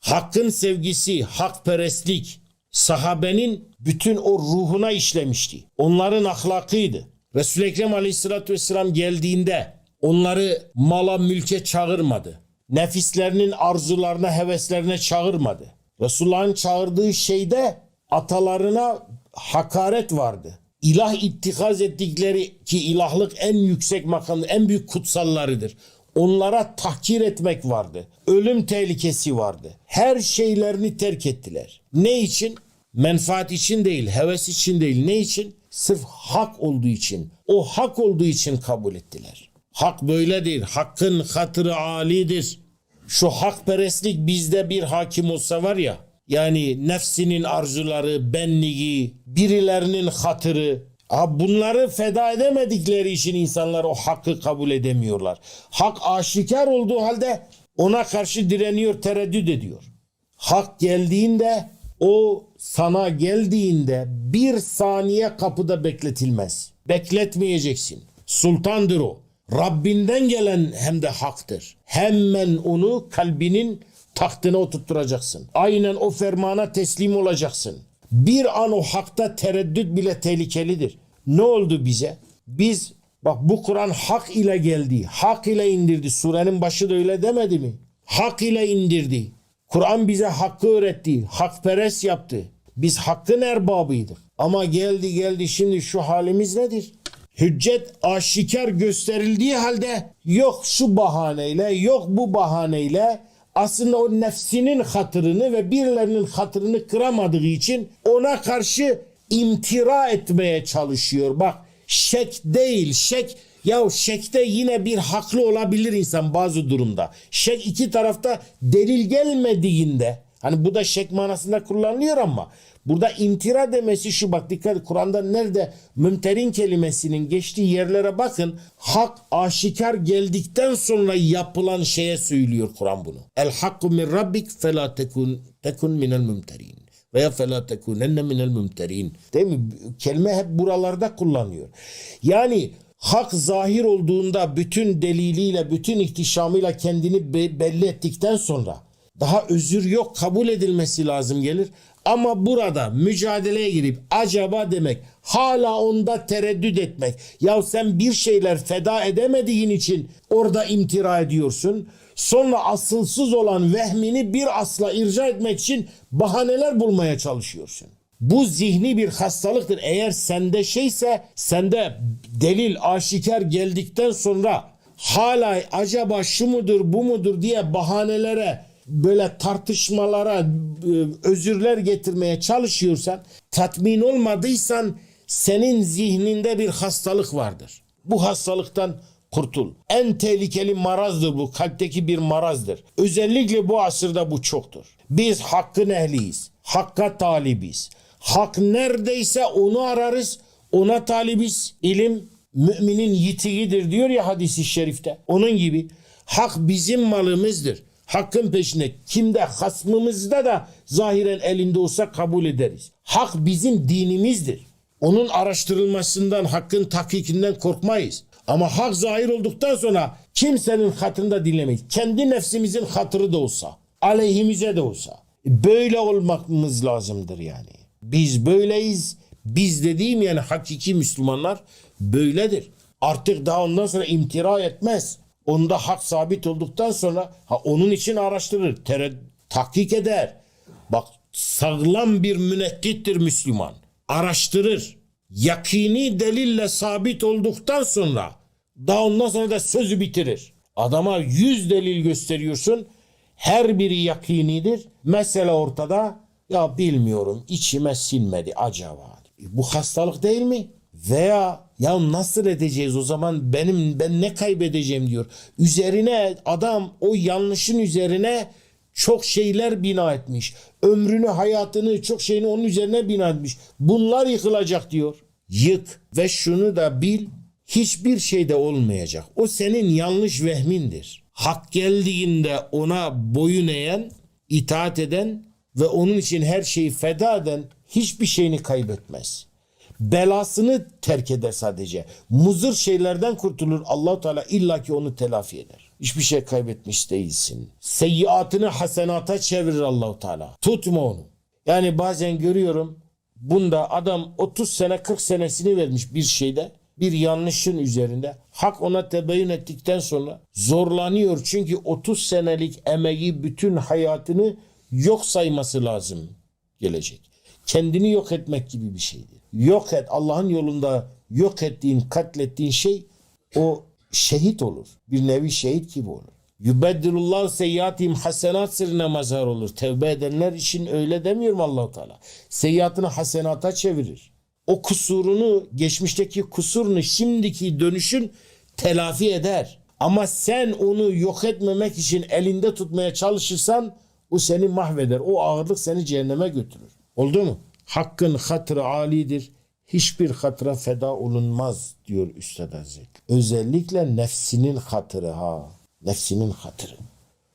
Hakkın sevgisi, hakperestlik sahabenin bütün o ruhuna işlemişti. Onların ahlakıydı. Resul-i Ekrem aleyhissalatü vesselam geldiğinde onları mala mülke çağırmadı. Nefislerinin arzularına, heveslerine çağırmadı. Resulullah'ın çağırdığı şeyde atalarına hakaret vardı. İlah ittikaz ettikleri ki ilahlık en yüksek makam, en büyük kutsallarıdır. Onlara tahkir etmek vardı. Ölüm tehlikesi vardı. Her şeylerini terk ettiler. Ne için? Menfaat için değil, heves için değil. Ne için? Sırf hak olduğu için. O hak olduğu için kabul ettiler. Hak böyledir. Hakkın hatırı alidir. Şu hakperestlik bizde bir hakim olsa var ya, yani nefsinin arzuları, benliği, birilerinin hatırı, ha bunları feda edemedikleri için insanlar o hakkı kabul edemiyorlar. Hak aşikar olduğu halde ona karşı direniyor, tereddüt ediyor. Hak geldiğinde o sana geldiğinde bir saniye kapıda bekletilmez. Bekletmeyeceksin. Sultandır o. Rabbinden gelen hem de haktır. Hemen onu kalbinin tahtına oturtturacaksın. Aynen o fermana teslim olacaksın. Bir an o hakta tereddüt bile tehlikelidir. Ne oldu bize? Biz bak bu Kur'an hak ile geldi. Hak ile indirdi. Surenin başı da öyle demedi mi? Hak ile indirdi. Kur'an bize hakkı öğretti. Hakperest yaptı. Biz hakkın erbabıydık. Ama geldi geldi şimdi şu halimiz nedir? Hüccet aşikar gösterildiği halde yok şu bahaneyle yok bu bahaneyle aslında o nefsinin hatırını ve birilerinin hatırını kıramadığı için ona karşı imtira etmeye çalışıyor. Bak şek değil şek ya şekte yine bir haklı olabilir insan bazı durumda. Şek iki tarafta delil gelmediğinde hani bu da şek manasında kullanılıyor ama burada imtira demesi şu bak dikkat Kur'an'da nerede mümterin kelimesinin geçtiği yerlere bakın hak aşikar geldikten sonra yapılan şeye söylüyor Kur'an bunu. El hakku min rabbik fe la tekun, tekun minel mümterin veya fela tekunenne minel mümterin. Değil mi? Kelime hep buralarda kullanıyor. Yani hak zahir olduğunda bütün deliliyle, bütün ihtişamıyla kendini be- belli ettikten sonra daha özür yok kabul edilmesi lazım gelir. Ama burada mücadeleye girip acaba demek, hala onda tereddüt etmek. Ya sen bir şeyler feda edemediğin için orada imtira ediyorsun. Sonra asılsız olan vehmini bir asla irca etmek için bahaneler bulmaya çalışıyorsun. Bu zihni bir hastalıktır. Eğer sende şeyse sende delil aşikar geldikten sonra hala acaba şu mudur bu mudur diye bahanelere böyle tartışmalara e, özürler getirmeye çalışıyorsan tatmin olmadıysan senin zihninde bir hastalık vardır. Bu hastalıktan kurtul. En tehlikeli marazdır bu. Kalpteki bir marazdır. Özellikle bu asırda bu çoktur. Biz hakkın ehliyiz. Hakka talibiz. Hak neredeyse onu ararız. Ona talibiz. İlim müminin yitiğidir diyor ya hadisi şerifte. Onun gibi hak bizim malımızdır. Hakkın peşinde kimde hasmımızda da zahiren elinde olsa kabul ederiz. Hak bizim dinimizdir. Onun araştırılmasından, hakkın tahkikinden korkmayız. Ama hak zahir olduktan sonra kimsenin hatırını dinlemeyiz. Kendi nefsimizin hatırı da olsa, aleyhimize de olsa. Böyle olmamız lazımdır yani. Biz böyleyiz. Biz dediğim yani hakiki Müslümanlar böyledir. Artık daha ondan sonra imtira etmez. Onda hak sabit olduktan sonra ha, onun için araştırır, tere, tahkik eder. Bak sağlam bir münekkittir Müslüman. Araştırır. Yakini delille sabit olduktan sonra daha ondan sonra da sözü bitirir. Adama yüz delil gösteriyorsun. Her biri yakinidir. Mesele ortada. Ya bilmiyorum içime sinmedi acaba. Bu hastalık değil mi? Veya ya nasıl edeceğiz o zaman benim ben ne kaybedeceğim diyor. Üzerine adam o yanlışın üzerine çok şeyler bina etmiş. Ömrünü, hayatını, çok şeyini onun üzerine bina etmiş. Bunlar yıkılacak diyor. Yık ve şunu da bil hiçbir şeyde olmayacak. O senin yanlış vehmindir. Hak geldiğinde ona boyun eğen, itaat eden ve onun için her şeyi feda eden hiçbir şeyini kaybetmez. Belasını terk eder sadece. Muzır şeylerden kurtulur. allah Teala illaki onu telafi eder. Hiçbir şey kaybetmiş değilsin. Seyyiatını hasenata çevirir Allahu Teala. Tutma onu. Yani bazen görüyorum bunda adam 30 sene 40 senesini vermiş bir şeyde bir yanlışın üzerinde. Hak ona tebeyyün ettikten sonra zorlanıyor. Çünkü 30 senelik emeği bütün hayatını yok sayması lazım gelecek. Kendini yok etmek gibi bir şeydir. Yok et Allah'ın yolunda yok ettiğin, katlettiğin şey o şehit olur. Bir nevi şehit gibi olur. Yubeddilullah seyyiatim hasenat sırrına mazhar olur. Tevbe edenler için öyle demiyorum Allahu Teala. Seyyiatını hasenata çevirir. O kusurunu, geçmişteki kusurunu şimdiki dönüşün telafi eder. Ama sen onu yok etmemek için elinde tutmaya çalışırsan o seni mahveder. O ağırlık seni cehenneme götürür. Oldu mu? Hakkın hatırı alidir. Hiçbir hatıra feda olunmaz diyor Üstad Hazretleri. Özellikle nefsinin hatırı ha. Nefsinin hatırı.